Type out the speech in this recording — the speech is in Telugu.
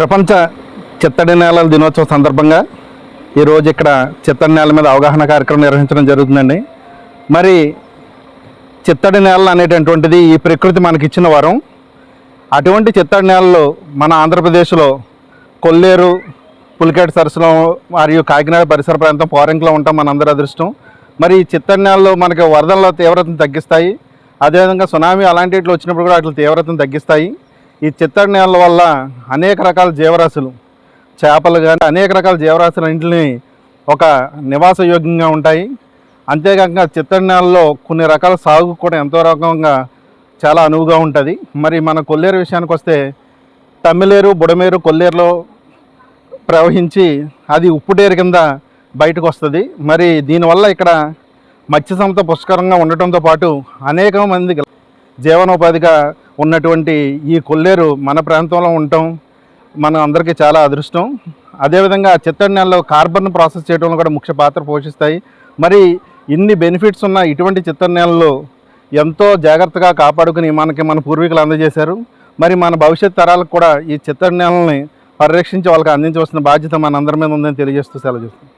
ప్రపంచ చిత్తడి నేలల దినోత్సవం సందర్భంగా ఈరోజు ఇక్కడ చిత్తడి నేల మీద అవగాహన కార్యక్రమం నిర్వహించడం జరుగుతుందండి. మరి చిత్తడి నేలలు అనేటటువంటిది ఈ ప్రకృతి మనకిచ్చిన వరం. అటువంటి చిత్తడి నేలలు మన ఆంధ్రప్రదేశ్లో కొల్లేరు పులికేట సరస్సులో మరియు కాకినాడ పరిసర ప్రాంతం పోరంకిలో ఉంటాం మనందరి అదృష్టం. మరి ఈ చిత్తడి నేలలు మనకి వరదల తీవ్రతను తగ్గిస్తాయి. అదేవిధంగా సునామీ అలాంటి వచ్చినప్పుడు కూడా వాటి తీవ్రతను తగ్గిస్తాయి. ఈ చిత్తడి నేల వల్ల అనేక రకాల జీవరాశులు చేపలు కానీ అనేక రకాల జీవరాశులు ఇంటిని ఒక నివాస యోగ్యంగా ఉంటాయి. అంతేకాక చిత్తడి నేలలో కొన్ని రకాల సాగు కూడా ఎంతో రకంగా చాలా అనువుగా ఉంటుంది. మరి మన కొల్లేరు విషయానికి వస్తే తమ్మిలేరు బుడమేరు కొల్లేరులో ప్రవహించి అది ఉప్పుటేరు కింద బయటకు వస్తుంది. మరి దీనివల్ల ఇక్కడ మత్స్య సంపద పుష్కరంగా ఉండటంతో పాటు అనేక మంది జీవనోపాధిగా ఉన్నటువంటి ఈ కొల్లేరు మన ప్రాంతంలో ఉండటం మన అందరికీ చాలా అదృష్టం. అదేవిధంగా చిత్తడి నెలలో కార్బన్ ప్రాసెస్ చేయడంలో కూడా ముఖ్య పాత్ర పోషిస్తాయి. మరి ఇన్ని బెనిఫిట్స్ ఉన్న ఇటువంటి చిత్తడి నెలలో ఎంతో జాగ్రత్తగా కాపాడుకుని మనకి మన పూర్వీకులు అందజేశారు. మరి మన భవిష్యత్ తరాలకు కూడా ఈ చిత్తడి నెలని పరిరక్షించి వాళ్ళకి అందించవలసిన బాధ్యత మన అందరి మీద ఉందని తెలియజేస్తూ సెలవు చేస్తాం